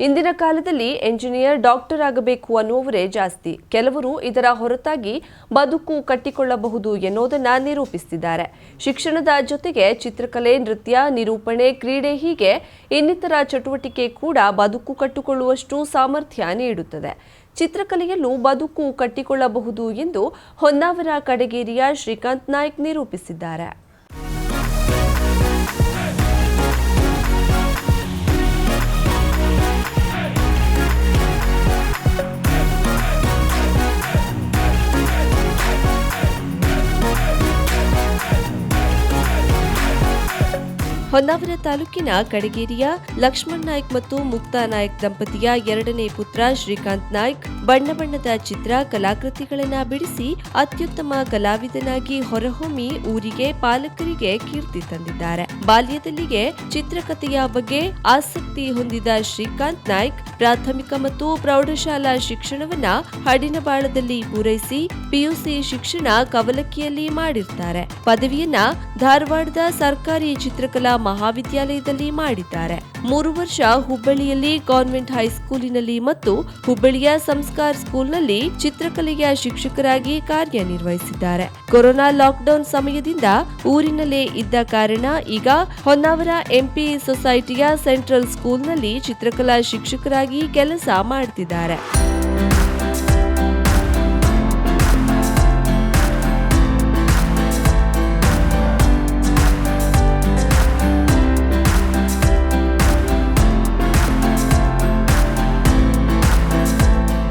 ಇಂದಿನ ಕಾಲದಲ್ಲಿ engineer doctor ಆಗಬೇಕು ಅನ್ನುವವರೇ ಜಾಸ್ತಿ. ಕೆಲವರು ಇದರ ಹೊರತಾಗಿ ಬದುಕು ಕಟ್ಟಿಕೊಳ್ಳಬಹುದು ಎನ್ನುವುದನ್ನು ನಿರೂಪಿಸುತ್ತಿದ್ದಾರೆ ಶಿಕ್ಷಣದ ಜೊತೆಗೆ ಚಿತ್ರಕಲೆ, ನೃತ್ಯ, ನಿರೂಪಣೆ, ಕ್ರೀಡೆ ಹೀಗೆ ಇನ್ನಿತರ ಚಟುವಟಿಕೆ ಕೂಡ ಬದುಕು ಕಟ್ಟಿಕೊಳ್ಳುವಷ್ಟು ಸಾಮರ್ಥ್ಯ ನೀಡುತ್ತದೆ. ಚಿತ್ರಕಲೆಯಲ್ಲೂ ಬದುಕು ಕಟ್ಟಿಕೊಳ್ಳಬಹುದು ಎಂದು ಹೊನ್ನಾವರ ಕಡಗೇರಿಯ ಶ್ರೀಕಾಂತ್ ನಾಯ್ಕ್ ನಿರೂಪಿಸಿದ್ದಾರೆ. ಹೊನ್ನಾವರ ತಾಲೂಕಿನ ಕಡಗೇರಿಯ ಲಕ್ಷ್ಮಣ್ ನಾಯ್ಕ್ ಮತ್ತು ಮುಕ್ತಾ ನಾಯ್ಕ್ ದಂಪತಿಯ ಎರಡನೇ ಪುತ್ರ ಶ್ರೀಕಾಂತ್ ನಾಯ್ಕ್ ಬಣ್ಣ ಬಣ್ಣದ ಚಿತ್ರ ಕಲಾಕೃತಿಗಳನ್ನು ಬಿಡಿಸಿ ಅತ್ಯುತ್ತಮ ಕಲಾವಿದನಾಗಿ ಹೊರಹೊಮ್ಮಿ ಊರಿಗೆ ಪಾಲಕರಿಗೆ ಕೀರ್ತಿ ತಂದಿದ್ದಾರೆ. ಬಾಲ್ಯದಲ್ಲಿಯೇ ಚಿತ್ರಕಥೆಯ ಬಗ್ಗೆ ಆಸಕ್ತಿ ಹೊಂದಿದ ಶ್ರೀಕಾಂತ್ ನಾಯ್ಕ್ ಪ್ರಾಥಮಿಕ ಮತ್ತು ಪ್ರೌಢಶಾಲಾ ಶಿಕ್ಷಣವನ್ನ ಹಡಿನಬಾಳದಲ್ಲಿ ಪೂರೈಸಿ ಪಿಯುಸಿ ಶಿಕ್ಷಣ ಕವಲಕ್ಕಿಯಲ್ಲಿ ಮಾಡಿರ್ತಾರೆ. ಪದವಿಯನ್ನ ಧಾರವಾಡದ ಸರ್ಕಾರಿ ಚಿತ್ರಕಲಾ ಮಹಾವಿದ್ಯಾಲಯದಲ್ಲಿ ಮಾಡಿದ್ದಾರೆ. ಮೂರು ವರ್ಷ ಹುಬ್ಬಳ್ಳಿಯಲ್ಲಿ ಕಾನ್ವೆಂಟ್ ಹೈಸ್ಕೂಲಿನಲ್ಲಿ ಮತ್ತು ಹುಬ್ಬಳ್ಳಿಯ ಸಂಸ್ಕಾರ್ ಸ್ಕೂಲ್ನಲ್ಲಿ ಚಿತ್ರಕಲೆಯ ಶಿಕ್ಷಕರಾಗಿ ಕಾರ್ಯನಿರ್ವಹಿಸಿದ್ದಾರೆ. ಕೊರೋನಾ ಲಾಕ್ಡೌನ್ ಸಮಯದಿಂದ ಊರಿನಲ್ಲೇ ಇದ್ದ ಕಾರಣ ಈಗ ಹೊನ್ನಾವರ ಎಂಪಿ ಸೊಸೈಟಿಯ ಸೆಂಟ್ರಲ್ ಸ್ಕೂಲ್ನಲ್ಲಿ ಚಿತ್ರಕಲಾ ಶಿಕ್ಷಕರಾಗಿ ಕೆಲಸ ಮಾಡ್ತಿದ್ದಾರೆ.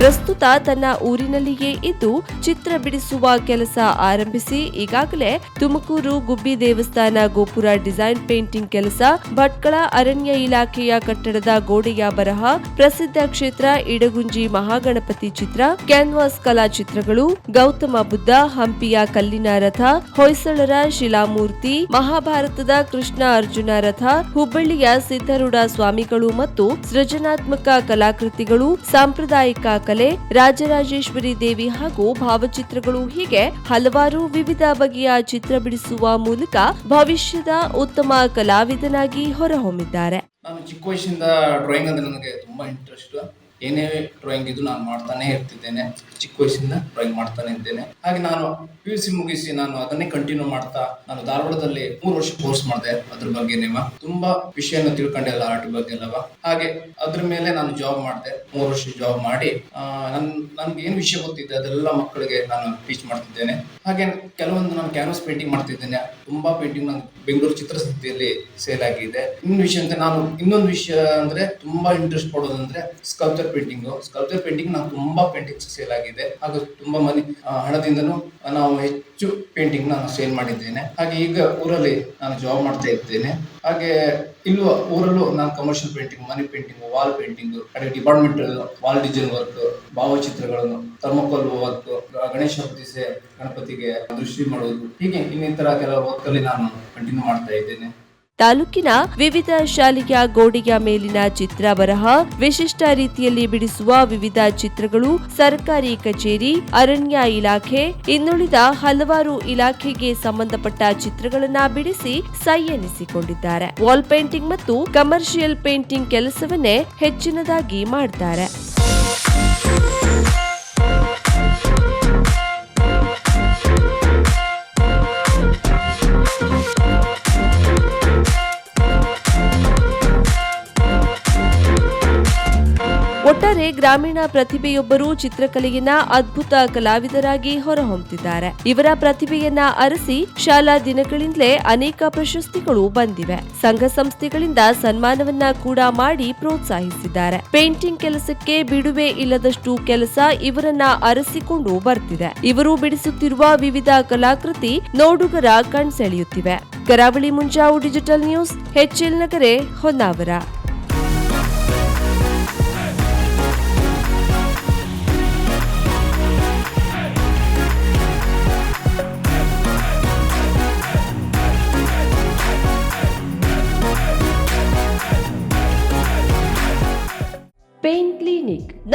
ಪ್ರಸ್ತುತ ತನ್ನ ಊರಿನಲ್ಲಿಯೇ ಇದ್ದು ಚಿತ್ರ ಬಿಡಿಸುವ ಕೆಲಸ ಆರಂಭಿಸಿ ಈಗಾಗಲೇ ತುಮಕೂರು ಗುಬ್ಬಿ ದೇವಸ್ಥಾನ ಗೋಪುರ ಡಿಸೈನ್ ಪೇಂಟಿಂಗ್ ಕೆಲಸ, ಭಟ್ಕಳ ಅರಣ್ಯ ಇಲಾಖೆಯ ಕಟ್ಟಡದ ಗೋಡೆಯ ಬರಹ, ಪ್ರಸಿದ್ಧ ಕ್ಷೇತ್ರ ಇಡಗುಂಜಿ ಮಹಾಗಣಪತಿ ಚಿತ್ರ, ಕ್ಯಾನ್ವಾಸ್ ಕಲಾ ಚಿತ್ರಗಳು, ಗೌತಮ ಬುದ್ಧ ಹಂಪಿಯ ಕಲ್ಲಿನ ರಥ, ಹೊಯ್ಸಳರ ಶಿಲಾಮೂರ್ತಿ, ಮಹಾಭಾರತದ ಕೃಷ್ಣ ಅರ್ಜುನ ರಥ, ಹುಬ್ಬಳ್ಳಿಯ ಸಿದ್ಧರೂಢ ಸ್ವಾಮಿಗಳು ಮತ್ತು ಸೃಜನಾತ್ಮಕ ಕಲಾಕೃತಿಗಳು, ಸಾಂಪ್ರದಾಯಿಕ ಕಲೆ, ರಾಜರಾಜೇಶ್ವರಿ ದೇವಿ ಹಾಗೂ ಭಾವಚಿತ್ರಗಳು ಹೀಗೆ ಹಲವಾರು ವಿವಿಧ ಬಗೆಯ ಚಿತ್ರ ಬಿಡಿಸುವ ಮೂಲಕ ಭವಿಷ್ಯದ ಉತ್ತಮ ಕಲಾವಿದನಾಗಿ ಹೊರಹೊಮ್ಮಿದ್ದಾರೆ. ನಾನು ಚಿಕ್ಕ ವಯಸ್ಸಿಂದ ಡ್ರಾಯಿಂಗ್ ಅಂದ್ರೆ ನನಗೆ ತುಂಬಾ ಇಂಟ್ರೆಸ್ಟ್ ಏನೇ ಡ್ರಾಯಿಂಗ್ ಇದು ನಾನು ಮಾಡ್ತಾನೆ ಇರ್ತಿದ್ದೇನೆ. ಚಿಕ್ಕ ವಯಸ್ಸಿಂದ ಡ್ರಾಯಿಂಗ್ ಮಾಡ್ತಾನೆ ಇದ್ದೇನೆ. ಹಾಗೆ ನಾನು ಪಿ ಯು ಸಿ ಮುಗಿಸಿ ನಾನು ಅದನ್ನೇ ಕಂಟಿನ್ಯೂ ಮಾಡ್ತಾ ನಾನು ಧಾರವಾಡದಲ್ಲಿ ಮೂರು ವರ್ಷ ಕೋರ್ಸ್ ಮಾಡಿದೆ ಅದ್ರ ಬಗ್ಗೆ ನಿಮ್ಮ ತುಂಬಾ ವಿಷಯನ ತಿಳ್ಕೊಂಡೆ ಎಲ್ಲ ಆರ್ಟ್ ಬಗ್ಗೆ ಅಲ್ಲವಾ ಹಾಗೆ ಅದ್ರ ಮೇಲೆ ನಾನು ಜಾಬ್ ಮಾಡಿದೆ. ಮೂರು ವರ್ಷ ಜಾಬ್ ಮಾಡಿ ನನ್, ನನ್ಗೆ ಏನು ವಿಷಯ ಗೊತ್ತಿದೆ ಅದೆಲ್ಲ ಮಕ್ಕಳಿಗೆ ನಾನು ಟೀಚ್ ಮಾಡ್ತಿದ್ದೇನೆ. ಹಾಗೆ ಕೆಲವೊಂದು ನಾನು ಕ್ಯಾನ್ವಸ್ ಪೇಂಟಿಂಗ್ ಮಾಡ್ತಿದ್ದೇನೆ. ತುಂಬಾ ಪೇಂಟಿಂಗ್ ನಾನು ಬೆಂಗಳೂರು ಚಿತ್ರಸಂತೆಯಲ್ಲಿ ಸೇಲ್ ಆಗಿದೆ. ಇನ್ನೊಂದು ವಿಷಯ ಅಂತ ನಾನು, ಇನ್ನೊಂದು ವಿಷಯ ಅಂದ್ರೆ ತುಂಬಾ ಇಂಟ್ರೆಸ್ಟ್ ಪಡೋದಂದ್ರೆ ಸ್ಕಲ್ಪ್ಚರ್ ಪೇಂಟಿಂಗ್ ಸ್ಕಲ್ಪ್ಚರ್ ಪೇಂಟಿಂಗ್ ನಾನು ತುಂಬಾ ಪೇಂಟಿಂಗ್ಸ್ ಸೇಲ್ ಆಗಿದೆ. ಹಾಗೂ ತುಂಬಾ ಮನಿ ಹಣದಿಂದನು ನಾವು ಹೆಚ್ಚು ಪೇಂಟಿಂಗ್ ನಾನು ಸೇಲ್ ಮಾಡಿದ್ದೇನೆ. ಹಾಗೆ ಈಗ ಊರಲ್ಲಿ ನಾನು ಜಾಬ್ ಮಾಡ್ತಾ ಇದ್ದೇನೆ. ಹಾಗೆ ಇಲ್ಲೂ ಊರಲ್ಲೂ ನಾನು commercial painting money painting wall painting ಹಾಗೆ ಡಿಪಾರ್ಟ್ಮೆಂಟ್ ವಾಲ್ ಡಿಸೈನ್ ವರ್ಕ್ ಭಾವಚಿತ್ರಗಳನ್ನು ಥರ್ಮೋಕೋಲ್ ವರ್ಕ್ ಗಣೇಶ ಪ್ರತಿಸೆ ಗಣಪತಿಗೆ ದೃಷ್ಟಿ ಮಾಡೋದು. ಹೀಗೆ ಇನ್ನಿತರ ಕೆಲವು ಅಲ್ಲಿ ನಾನು ಕಂಟಿನ್ಯೂ ಮಾಡ್ತಾ ಇದ್ದೇನೆ. ತಾಲೂಕಿನ ವಿವಿಧ ಶಾಲೆಯ ಗೋಡೆಯ ಮೇಲಿನ ಚಿತ್ರ ಬರಹ ವಿಶಿಷ್ಟ ರೀತಿಯಲ್ಲಿ ಬಿಡಿಸುವ ವಿವಿಧ ಚಿತ್ರಗಳು ಸರ್ಕಾರಿ ಕಚೇರಿ, ಅರಣ್ಯ ಇಲಾಖೆ, ಇನ್ನುಳಿದ ಹಲವಾರು ಇಲಾಖೆಗೆ ಸಂಬಂಧಪಟ್ಟ ಚಿತ್ರಗಳನ್ನ ಬಿಡಿಸಿ ಸೈ ಎನಿಸಿಕೊಂಡಿದ್ದಾರೆ ವಾಲ್ ಪೇಂಟಿಂಗ್ ಮತ್ತು ಕಮರ್ಷಿಯಲ್ ಪೇಂಟಿಂಗ್ ಕೆಲಸವನ್ನೇ ಹೆಚ್ಚಿನದಾಗಿ ಮಾಡ್ತಾರೆ. ಒಟ್ಟಾರೆ ಗ್ರಾಮೀಣ ಪ್ರತಿಭೆಯೊಬ್ಬರು ಚಿತ್ರಕಲೆಯನ್ನ ಅದ್ಭುತ ಕಲಾವಿದರಾಗಿ ಹೊರಹೊಮ್ಮುತ್ತಿದ್ದಾರೆ ಇವರ ಪ್ರತಿಭೆಯನ್ನ ಅರಸಿ ಶಾಲಾ ದಿನಗಳಿಂದಲೇ ಅನೇಕ ಪ್ರಶಸ್ತಿಗಳು ಬಂದಿವೆ. ಸಂಘ ಸಂಸ್ಥೆಗಳಿಂದ ಸನ್ಮಾನವನ್ನ ಕೂಡ ಮಾಡಿ ಪ್ರೋತ್ಸಾಹಿಸಿದ್ದಾರೆ. ಪೇಂಟಿಂಗ್ ಕೆಲಸಕ್ಕೆ ಬಿಡುವೆ ಇಲ್ಲದಷ್ಟು ಕೆಲಸ ಇವರನ್ನ ಅರಸಿಕೊಂಡು ಬರ್ತಿದೆ. ಇವರು ಬಿಡಿಸುತ್ತಿರುವ ವಿವಿಧ ಕಲಾಕೃತಿ ನೋಡುಗರ ಕಣ್ಸೆಳೆಯುತ್ತಿವೆ. Karavali Munjavu digital news H L Nagare Honnavar.